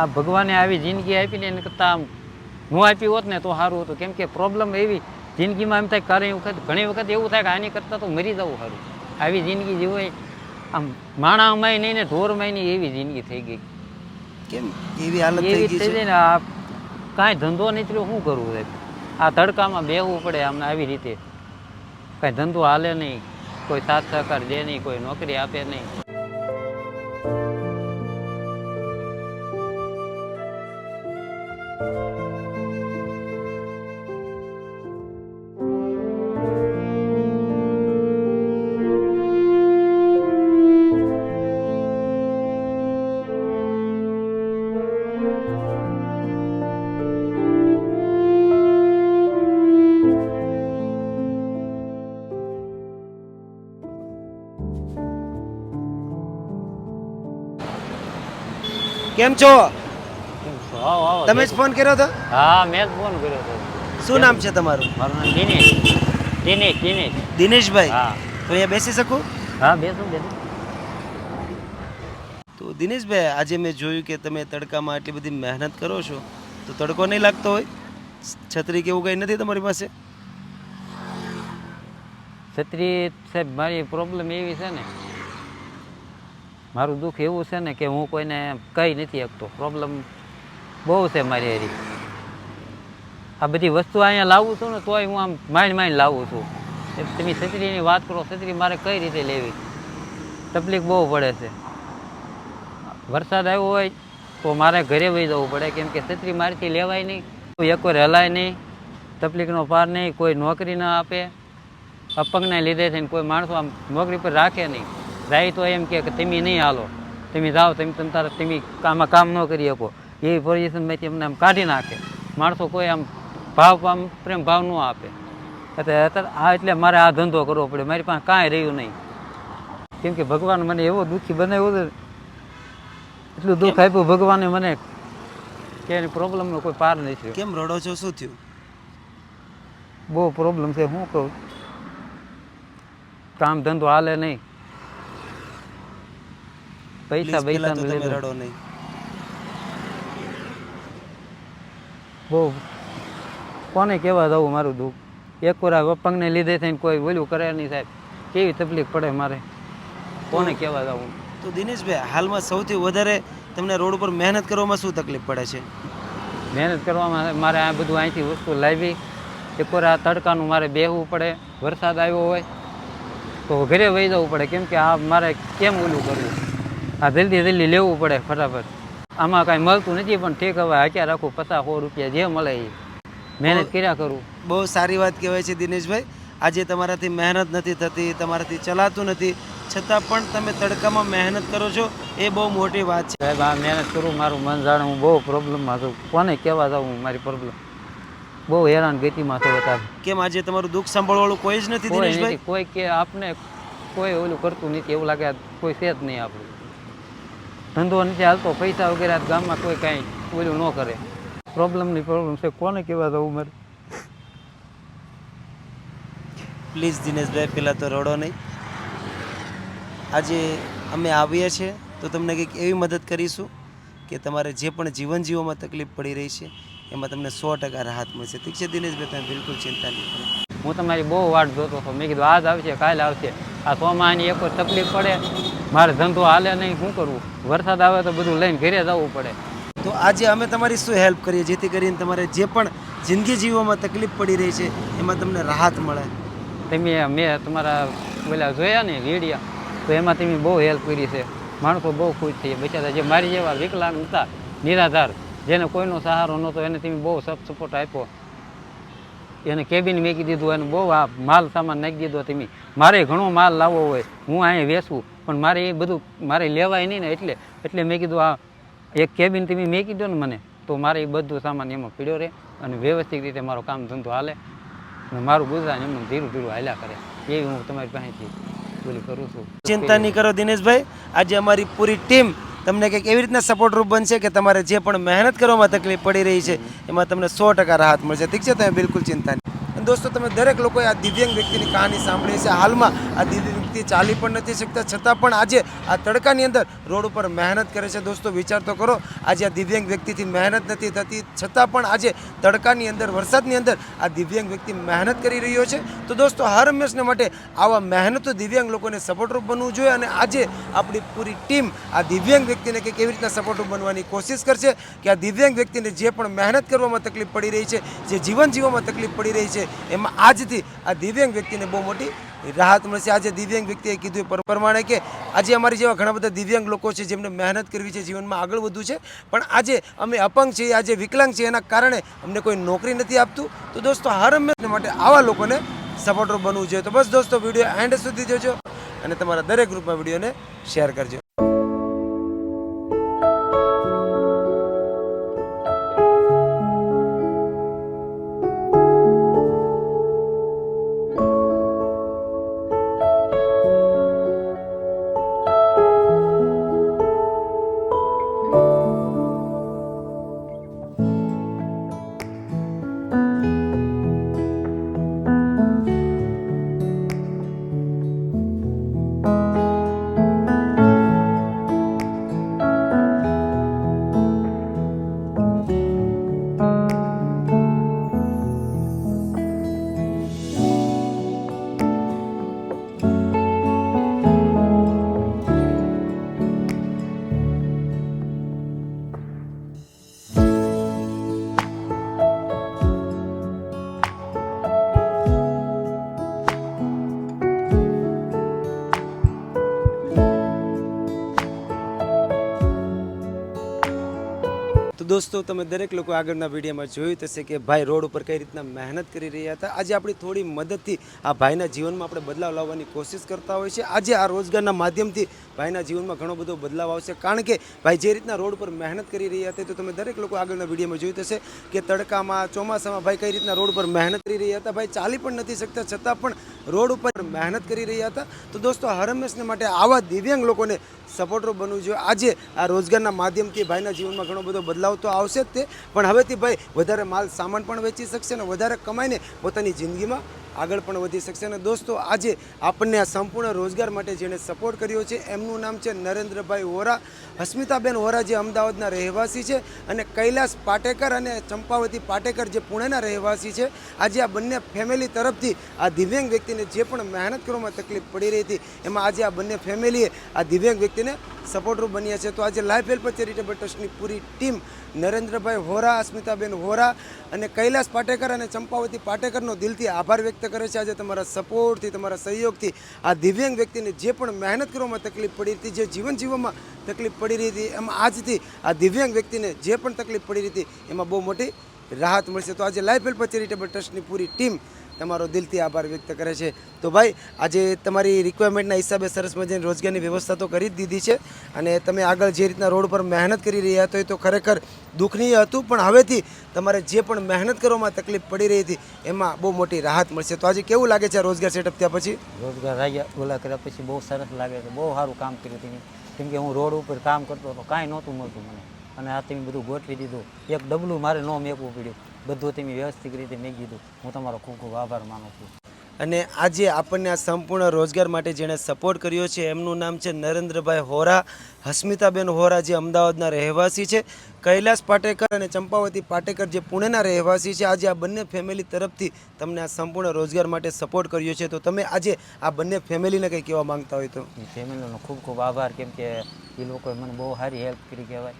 આ ભગવાને આવી જિંદગી આપી ને એને કરતાં આમ હું આપી હોત ને તો સારું હતું. કેમ કે પ્રોબ્લેમ એવી જિંદગીમાં એમ થાય ઘણી વખત ઘણી વખત એવું થાય કે આની કરતાં તો મરી જવું સારું. આવી જિંદગી જીવાય આમ માણામાંય નહીં ને ઢોરમાંય નહીં એવી જિંદગી થઈ ગઈ. કેમ? એવી હાલત થઈ ગઈ છે? ને આ કાંઈ ધંધો નીકળ્યો શું કરવું સાહેબ આ તડકામાં બેહવું પડે આમને આવી રીતે. કાંઈ ધંધો હાલે નહીં કોઈ સાથ સહકાર દે નહીં કોઈ નોકરી આપે નહીં. કેમ છો. તમે જ ફોન કર્યો હતો હા મેં જ ફોન કર્યો હતો શું નામ છે તમારું? મારું નામ દિનેશ. દિનેશ દિનેશ. દિનેશભાઈ. હા. તો અહીંયા બેસી શકું? હા બેસું બેસું. તો દિનેશભાઈ આજે મેં જોયું કે તમે તડકામાં આટલી બધી મહેનત કરો છો. તો તડકો નહીં લાગતો હોય? છત્રી કે એવું કંઈ નથી તમારી પાસે? છત્રી સાહેબ મારી પ્રોબ્લેમ એવી છે ને મારું દુઃખ એવું છે ને કે હું કોઈને કહી નથી શકતો. પ્રોબ્લેમ બહુ છે મારી હારી આ બધી વસ્તુ અહીંયા લાવું છું ને તોય હું આમ માઇન્ડ માઇન્ડ લાવું છું. તમે છત્રીની વાત કરો, છત્રી મારે કઈ રીતે લેવી? તકલીફ બહુ પડે છે. વરસાદ આવ્યો હોય તો મારે ઘરે વહી જવું પડે, કેમ કે છત્રી મારીથી લેવાય નહીં. કોઈ એક વાર હલાય નહીં, તકલીફનો પાર નહીં, કોઈ નોકરી ના આપે. અપંગના લીધે થઈને કોઈ માણસો આમ નોકરી પર રાખે નહીં. જાય તો એમ કે તમે નહીં હાલો. તમે જાઓ તમે તમે તારે તમે આમાં કામ ન કરી શકો. એવી પોઝિશનમાંથી તમને આમ કાઢી નાખે. માણસો કોઈ આમ ભાવ આમ પ્રેમ ભાવ ન આપે. એટલે અત્યારે આ એટલે મારે આ ધંધો કરવો પડે. મારી પાસે કાંઈ રહ્યું નહીં. કેમ કે ભગવાન મને એવો દુઃખી બનાવ્યો છે. એટલું દુઃખ આપ્યું ભગવાને મને કે એની પ્રોબ્લેમનો કોઈ પાર નહીં થયો. કેમ રડો છો? શું થયું? બહુ પ્રોબ્લેમ છે. શું કહું? કામ ધંધો હાલે નહીં. પૈસા પૈસા તમે રડો નહીં. બહુ. કોને કહેવા દઉં મારું દુઃખ? એક વાર આ અપંગને લીધે થઈને કોઈ ઓલું કરે નહીં સાહેબ. કેવી તકલીફ પડે મારે? કોને કહેવા દઉં? તો દિનેશભાઈ હાલમાં સૌથી વધારે તમને રોડ ઉપર મહેનત કરવામાં શું તકલીફ પડે છે? મહેનત કરવામાં મારે આ બધું અહીંથી વસ્તુ લાવી. એક વાર આ તડકાનું મારે બેહવું પડે. વરસાદ આવ્યો હોય તો ઘરે વહી જવું પડે. કેમ કે આ મારે કેમ ઓલું કરવું? આ જલ્દી જલ્દી લેવું પડે ફટાફટ. આમાં કાંઈ મળતું નથી પણ ઠીક હવે હાક્યા રાખું પચાસ સો રૂપિયા જે મળે એ. મહેનત કર્યા કરું. બહુ સારી વાત કહેવાય છે દિનેશભાઈ. આજે તમારાથી મહેનત નથી થતી તમારાથી ચલાતું નથી. છતાં પણ તમે તડકામાં મહેનત કરો છો એ બહુ મોટી વાત છે. સાહેબ આ મહેનત કરું મારું મન જાણે હું બહુ પ્રોબ્લેમમાં છું. કોને કહેવા જાઉં મારી પ્રોબ્લેમ? બહુ હેરાન ગતિમાં છું અત્યારે કેમ આજે તમારું દુઃખ સાંભળવાળું કોઈ જ નથી દિનેશભાઈ? કોઈ કે આપને કોઈ ઓલું કરતું નથી એવું લાગે કોઈ છે જ નહીં આપણું. ધંધો નથી હાલતો પૈસા વગેરે ગામમાં કોઈ કાંઈ ઓલું ન કરે. પ્રોબ્લેમની પ્રોબ્લેમ છે કોને કહેવા જવું મારે? પ્લીઝ દિનેશભાઈ પહેલાં તો રડો નહીં. આજે અમે આવીએ છીએ તો તમને કંઈક એવી મદદ કરીશું કે તમારે જે પણ જીવન જીવવામાં તકલીફ પડી રહી છે એમાં તમને સો ટકા રાહત મળશે. ઠીક છે દિનેશભાઈ તમે બિલકુલ ચિંતા નહીં કરો. હું તમારી બહુ વાટ જોતો હતો. મેં કીધું આજ આવશે કાલે આવશે. આ સોમાની એક તકલીફ પડે મારે ધંધો હાલે નહીં શું કરવું વરસાદ આવે તો બધું લઈને ઘરે જવું પડે. તો આજે અમે તમારી શું હેલ્પ કરીએ જેથી કરીને તમારે જે પણ જિંદગી જીવવામાં તકલીફ પડી રહી છે એમાં તમને રાહત મળે. તમે મેં તમારા પેલા જોયા ને રેડિયા તો એમાં તમે બહુ હેલ્પ કરી છે. માણસો બહુ ખુશ થઈ બચારા જે મારી જેવા વિકલાંગ હતા નિરાધાર જેને કોઈનો સહારો નહોતો એને તમે બહુ સપ સપોર્ટ આપ્યો. એને કેબિન મેકી દીધું એને બહુ આ માલ સામાન નાખી દીધો તમે. મારે ઘણો માલ લાવવો હોય, હું અહીંયા વેચવું પણ મારે એ બધું, મારે લેવાય નહીં ને એટલે એટલે મેં કીધું આ એક કેબિન તમે મેકી દો ને મને. તો મારે એ બધું સામાન એમાં પીડ્યો રહે અને વ્યવસ્થિત રીતે મારો કામ ધંધો હાલે અને મારું ગુજરાન એમને ધીરું ધીરું હાલ્યા કરે. એવી હું તમારી પાસેથી બોલી કરું છું. ચિંતા નહીં કરો દિનેશભાઈ. આજે અમારી પૂરી ટીમ તમને કંઈક એવી રીતના સપોર્ટરૂપ બનશે કે તમારે જે પણ મહેનત કરવામાં તકલીફ પડી રહી છે, એમાં તમને સો ટકા રાહત મળશે. ઠીક છે, તમે બિલકુલ ચિંતા નહીં. દોસ્તો, તમે દરેક લોકોએ આ દિવ્યાંગ વ્યક્તિની કહાની સાંભળી છે. હાલમાં આ દિવ્ય વ્યક્તિ ચાલી પણ નથી શકતા. છતાં પણ આજે આ તડકાની અંદર રોડ ઉપર મહેનત કરે છે. દોસ્તો, વિચાર તો કરો, આજે આ દિવ્યાંગ વ્યક્તિથી મહેનત નથી થતી. છતાં પણ આજે તડકાની અંદર, વરસાદની અંદર આ દિવ્યાંગ વ્યક્તિ મહેનત કરી રહ્યો છે. તો દોસ્તો, હર હંમેશને માટે આવા મહેનતો દિવ્યાંગ લોકોને સપોર્ટરૂપ બનવું જોઈએ અને આજે આપણી પૂરી ટીમ આ દિવ્યાંગ વ્યક્તિને કે કેવી રીતના સપોર્ટરૂપ બનવાની કોશિશ કરશે કે આ દિવ્યાંગ વ્યક્તિને જે પણ મહેનત કરવામાં તકલીફ પડી રહી છે, જે જીવન જીવવામાં તકલીફ પડી રહી છે, એમાં આજથી આ દિવ્યાંગ વ્યક્તિને બહુ મોટી રાહત મળશે. આજે દિવ્યાંગ વ્યક્તિએ કીધું એ પ્રમાણે કે આજે અમારી જેવા ઘણા બધા દિવ્યાંગ લોકો છે જેમને મહેનત કરવી છે, જીવનમાં આગળ વધવું છે. પણ આજે અમે અપંગ છીએ, આજે વિકલાંગ છીએ, એના કારણે અમને કોઈ નોકરી નથી આપતું. તો દોસ્તો, હર હંમેશને માટે આવા લોકોને સપોર્ટર બનવું જોઈએ. તો બસ દોસ્તો, વીડિયો એન્ડ સુધી જોજો અને તમારા દરેક ગ્રુપમાં વિડીયોને શેર કરજો. દોસ્તો, તમે દરેક લોકો આગળના વિડીયોમાં જોયું થશે કે ભાઈ રોડ ઉપર કઈ રીતના મહેનત કરી રહ્યા હતા. આજે આપણી થોડી મદદથી આ ભાઈના જીવનમાં આપણે બદલાવ લાવવાની કોશિશ કરતા હોય છે. આજે આ રોજગારના માધ્યમથી ભાઈના જીવનમાં ઘણો બધો બદલાવ આવશે. કારણ કે ભાઈ જે રીતના રોડ પર મહેનત કરી રહ્યા હતા તો તમે દરેક લોકો આગળના વિડીયોમાં જોયું થશે કે તડકામાં, ચોમાસામાં ભાઈ કઈ રીતના રોડ પર મહેનત કરી રહ્યા હતા. ભાઈ ચાલી પણ નથી શકતા, છતાં પણ રોડ ઉપર મહેનત કરી રહ્યા હતા. તો દોસ્તો હર હંમેશને માટે આવા દિવ્યાંગ લોકોને સપોર્ટર બનવું જોઈએ. આજે આ રોજગારના માધ્યમથી ભાઈના જીવનમાં ઘણો બધો બદલાવ તો આવશે જ તે. પણ હવેથી ભાઈ, વધારે માલ સામાન પણ વેચી શકશે અને વધારે કમાઈને પોતાની જિંદગીમાં આગળ પણ વધી શકશે. અને દોસ્તો, આજે આપણને આ સંપૂર્ણ રોજગાર માટે જેણે સપોર્ટ કર્યો છે, એમનું નામ છે નરેન્દ્રભાઈ વોરા. હસ્મિતાબેન વોરા જે અમદાવાદના રહેવાસી છે અને કૈલાસ પાટેકર અને ચંપાવતી પાટેકર જે પુણેના રહેવાસી છે. આજે આ બંને ફેમિલી તરફથી આ દિવ્યાંગ વ્યક્તિને જે પણ મહેનત કરવામાં તકલીફ પડી રહી હતી, એમાં આજે આ બંને ફેમિલીએ આ દિવ્યાંગ વ્યક્તિને સપોર્ટર બન્યા છે. તો આજે લાઈફ હેલ્પ ચેરિટેબલ ટ્રસ્ટની પૂરી ટીમ નરેન્દ્રભાઈ હોરા અસ્મિતાબેન હોરા અને કૈલાસ પાટેકર અને ચંપાવતી પાટેકરનો દિલથી આભાર વ્યક્ત કરે છે. આજે તમારા સપોર્ટથી, તમારા સહયોગથી આ દિવ્યાંગ વ્યક્તિને જે પણ મહેનત કરવામાં તકલીફ પડી હતી, જે જીવન જીવવામાં તકલીફ પડી રહી હતી, એમાં આજથી આ દિવ્યાંગ વ્યક્તિને જે પણ તકલીફ પડી રહી હતી, એમાં બહુ મોટી રાહત મળશે. તો આજે લાઈફ હેલ્પ ચેરિટેબલ ટ્રસ્ટની પૂરી ટીમ તમારો દિલથી આભાર વ્યક્ત કરે છે. તો ભાઈ, આજે તમારી રિક્વાયરમેન્ટના હિસાબે સરસ મજાની રોજગારની વ્યવસ્થા તો કરી જ દીધી છે અને તમે આગળ જે રીતના રોડ પર મહેનત કરી રહ્યા હતો એ તો ખરેખર દુઃખનીય હતું, પણ હવેથી તમારે જે પણ મહેનત કરવામાં તકલીફ પડી રહી હતી એમાં બહુ મોટી રાહત મળશે. તો આજે કેવું લાગે છે રોજગાર સેટઅપ ત્યાં પછી? રોજગાર રહ્યા ઓલા કર્યા પછી બહુ સરસ લાગે છે. બહુ સારું કામ કર્યું તમે. કેમ કે હું રોડ ઉપર કામ કરતો હતો, કાંઈ નહોતું મળતું મને. અને આ તમે બધું ગોઠવી દીધું. એક ડબલું મારે ન મેકવું પડ્યું. બધું તમે વ્યવસ્થિત રીતે મેં કીધું. હું તમારો ખૂબ ખૂબ આભાર માનું છું. અને આજે આપણને આ સંપૂર્ણ રોજગાર માટે જેણે સપોર્ટ કર્યો છે એમનું નામ છે નરેન્દ્રભાઈ હોરા. હસ્મિતાબેન હોરા જે અમદાવાદના રહેવાસી છે કૈલાસ પાટેકર અને ચંપાવતી પાટેકર જે પુણેના રહેવાસી છે આજે આ બંને ફેમિલી તરફથી તમને આ સંપૂર્ણ રોજગાર માટે સપોર્ટ કર્યો છે. તો તમે આજે આ બંને ફેમિલીને કંઈ કહેવા માંગતા હોય તો? ફેમિલીનો ખૂબ ખૂબ આભાર. કેમ કે એ લોકોએ મને બહુ સારી હેલ્પ કરી કહેવાય.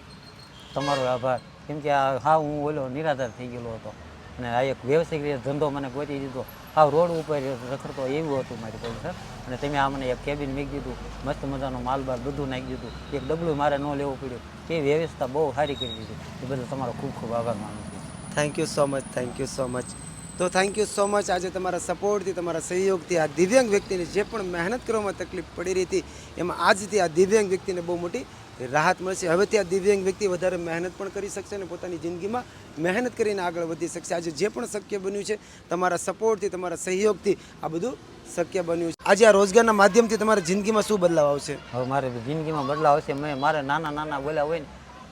તમારો આભાર. કેમ કે આ હા હું ઓલો નિરાધાર થઈ ગયેલો હતો. અને આ એક વ્યવસાયિક રીતે ધંધો મને ગોતી દીધો. હા રોડ ઉપર રખડતો એવું હતું મારી પાસે અને તમે આ મને એક કેબિન મૂકી દીધું, મસ્ત મજાનો માલ બાર બધું નાખી દીધું. એક ડબલું મારે ન લેવું પડ્યું. તે વ્યવસ્થા બહુ સારી કરી દીધી. એ બદલ તમારો ખૂબ ખૂબ આભાર માનું છું. Thank you so much thank you so much તો થેન્ક યુ સો મચ આજે તમારા સપોર્ટથી તમારા સહયોગથી આ દિવ્યાંગ વ્યક્તિને જે પણ મહેનત કરવામાં તકલીફ પડી રહી હતી, એમાં આજથી આ દિવ્યાંગ વ્યક્તિને બહુ મોટી રાહત મળશે. હવેથી આ દિવ્યાંગ વ્યક્તિ વધારે મહેનત પણ કરી શકશે અને પોતાની જિંદગીમાં મહેનત કરીને આગળ વધી શકશે. આજે જે પણ શક્ય બન્યું છે તમારા સપોર્ટથી તમારા સહયોગથી આ બધું શક્ય બન્યું છે. આજે આ રોજગારના માધ્યમથી તમારા જિંદગીમાં શું બદલાવ આવશે? હવે મારે જિંદગીમાં બદલાવ આવશે. મેં મારે નાના નાના બોલ્યા હોય ને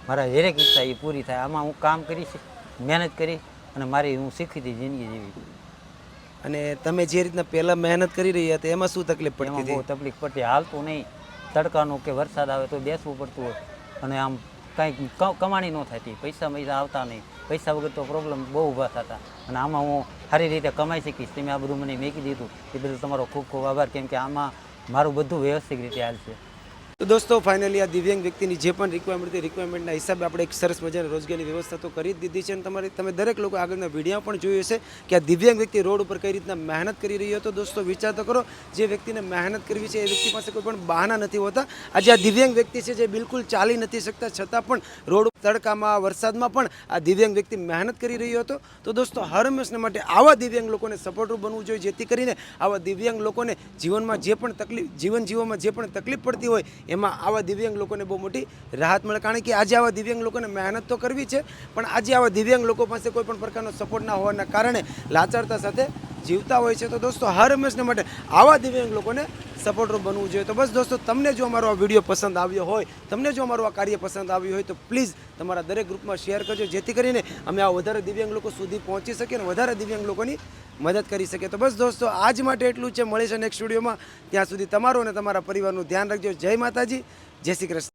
મારા દરેક ઈચ્છા એ પૂરી થાય. આમાં હું કામ કરીશ મહેનત કરી અને મારી હું શીખી હતી જિંદગી જેવી. અને તમે જે રીતના પહેલાં મહેનત કરી રહ્યા હતા એમાં શું તકલીફ પડતી બહુ તકલીફ પડતી. હાલતું નહીં. તડકાનું કે વરસાદ આવે તો બેસવું પડતું હોય. અને આમ કાંઈક ક- કમાણી ન થતી. પૈસા પૈસા આવતા નહીં. પૈસા વગર તો પ્રોબ્લેમ બહુ ઊભા થતા. અને આમાં હું સારી રીતે કમાઈ શકીશ. તમે આ બધું મને મેકી દીધું. એ બધું તમારો ખૂબ ખૂબ આભાર. કેમ કે આમાં મારું બધું વ્યવસ્થિત રીતે હાલશે તો દોસ્તો ફાઇનલી આ દિવ્યાંગ વ્યક્તિની જે પણ રિક્વાયરમેન્ટ હતી રિક્વાયરમેન્ટના હિસાબે આપણે એક સરસ મજાની રોજગારની વ્યવસ્થા તો કરી દીધી છે. અને તમારે, તમે દરેક લોકો આગળના વીડિયો પણ જોયું હશે કે આ દિવ્યાંગ વ્યક્તિ રોડ ઉપર કઈ રીતના મહેનત કરી રહ્યો હતો. દોસ્તો, વિચાર તો કરો, જે વ્યક્તિને મહેનત કરવી છે એ વ્યક્તિ પાસે કોઈ પણ બહાના નથી હોતા. આજે આ દિવ્યાંગ વ્યક્તિ છે જે બિલકુલ ચાલી નથી શકતા. છતાં પણ રોડ તડકામાં, વરસાદમાં પણ આ દિવ્યાંગ વ્યક્તિ મહેનત કરી રહ્યો હતો. તો દોસ્તો હર હંમેશના માટે આવા દિવ્યાંગ લોકોને સપોર્ટરૂપ બનવું જોઈએ, જેથી કરીને આવા દિવ્યાંગ લોકોને જીવનમાં જે પણ તકલીફ, જીવન જીવવામાં જે પણ તકલીફ પડતી હોય, એમાં આવા દિવ્યાંગ લોકોને બહુ મોટી રાહત મળે. કારણ કે આજે આવા દિવ્યાંગ લોકોને મહેનત તો કરવી છે, પણ આજે આવા દિવ્યાંગ લોકો પાસે કોઈ પણ પ્રકારનો સપોર્ટ ના હોવાના કારણે લાચારતા સાથે જીવતા હોય છે. તો દોસ્તો હર હંમેશને માટે આવા દિવ્યાંગ લોકોને સપોર્ટરૂપ બનવું જોઈએ. તો બસ દોસ્તો, તમને જો અમારો આ વીડિયો પસંદ આવ્યો હોય, તમને જો અમારું આ કાર્ય પસંદ આવ્યું હોય, તો પ્લીઝ તમારા દરેક ગ્રુપમાં શેર કરજો, જેથી કરીને અમે આ વધારે દિવ્યાંગ લોકો સુધી પહોંચી શકીએ અને વધારે દિવ્યાંગ લોકોની મદદ કરી શકીએ. તો બસ દોસ્તો, આજ માટે એટલું છે. મળે છે નેક્સ્ટ સ્ટુડિયોમાં ત્યાં સુધી તમારું અને તમારા પરિવારનું ધ્યાન રાખજો. જય માતાજી. જય શ્રી કૃષ્ણ.